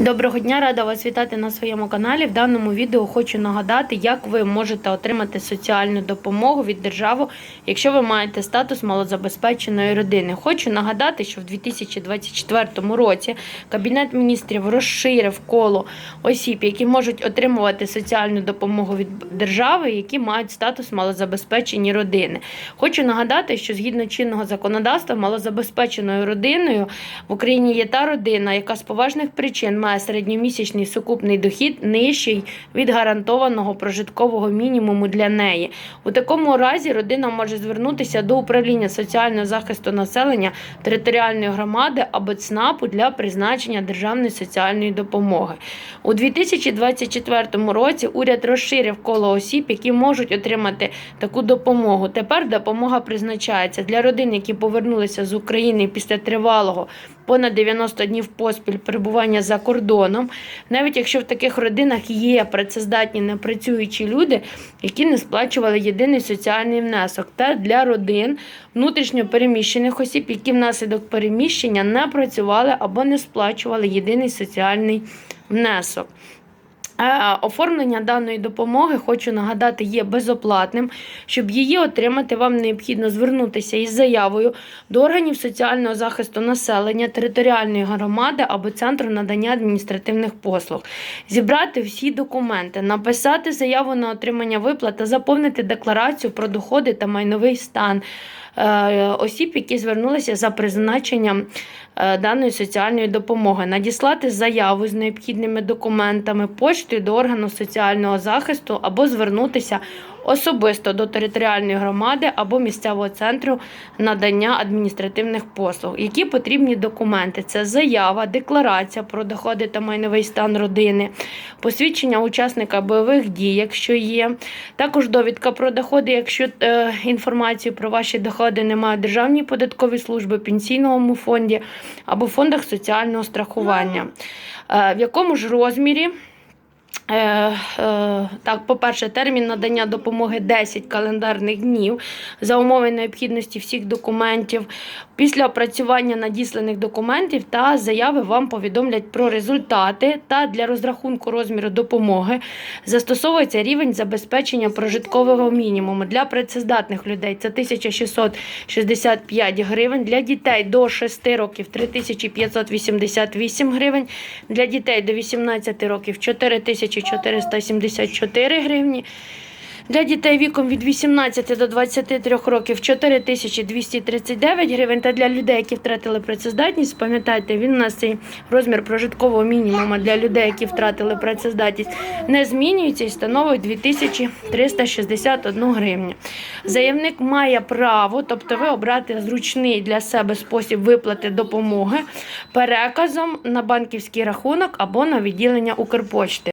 Доброго дня, рада вас вітати на своєму каналі. В даному відео хочу нагадати, як ви можете отримати соціальну допомогу від держави, якщо ви маєте статус малозабезпеченої родини. Хочу нагадати, що в 2024 році Кабінет міністрів розширив коло осіб, які можуть отримувати соціальну допомогу від держави, які мають статус малозабезпечені родини. Хочу нагадати, що згідно чинного законодавства, малозабезпеченою родиною в Україні є та родина, яка з поважних причин має середньомісячний сукупний дохід нижчий від гарантованого прожиткового мінімуму для неї. У такому разі родина може звернутися до управління соціального захисту населення територіальної громади або ЦНАПу для призначення державної соціальної допомоги. У 2024 році уряд розширив коло осіб, які можуть отримати таку допомогу. Тепер допомога призначається для родин, які повернулися з України після тривалого понад 90 днів поспіль перебування за кордоном, навіть якщо в таких родинах є працездатні непрацюючі люди, які не сплачували єдиний соціальний внесок, та для родин внутрішньо переміщених осіб, які внаслідок переміщення не працювали або не сплачували єдиний соціальний внесок. Е, Оформлення даної допомоги, хочу нагадати, є безоплатним. Щоб її отримати, вам необхідно звернутися із заявою до органів соціального захисту населення, територіальної громади або центру надання адміністративних послуг, зібрати всі документи, написати заяву на отримання виплат та заповнити декларацію про доходи та майновий стан е, осіб, які звернулися за призначенням е, даної соціальної допомоги, надіслати заяву з необхідними документами, поштою до органу соціального захисту або звернутися особисто до територіальної громади або місцевого центру надання адміністративних послуг. Які потрібні документи? Це заява, декларація про доходи та майновий стан родини, посвідчення учасника бойових дій, якщо є, також довідка про доходи, якщо е, інформацію про ваші доходи немає в Державній податковій службі, пенсійному фонді або фондах соціального страхування. Е, в якому ж розмірі? Е, е, так, по-перше, термін надання допомоги 10 календарних днів за умови необхідності всіх документів. Після опрацювання надісланих документів та заяви вам повідомлять про результати та для розрахунку розміру допомоги застосовується рівень забезпечення прожиткового мінімуму для працездатних людей. Це 1665 гривень, для дітей до 6 років 3588 гривень, для дітей до 18 років 4474 гривні. Для дітей віком від 18 до 23 років 4239 гривень. Та для людей, які втратили працездатність, пам'ятайте, він у нас цей розмір прожиткового мінімуму для людей, які втратили працездатність, не змінюється і становить 2361 гривню. Заявник має право, тобто ви обрати зручний для себе спосіб виплати допомоги переказом на банківський рахунок або на відділення Укрпочти.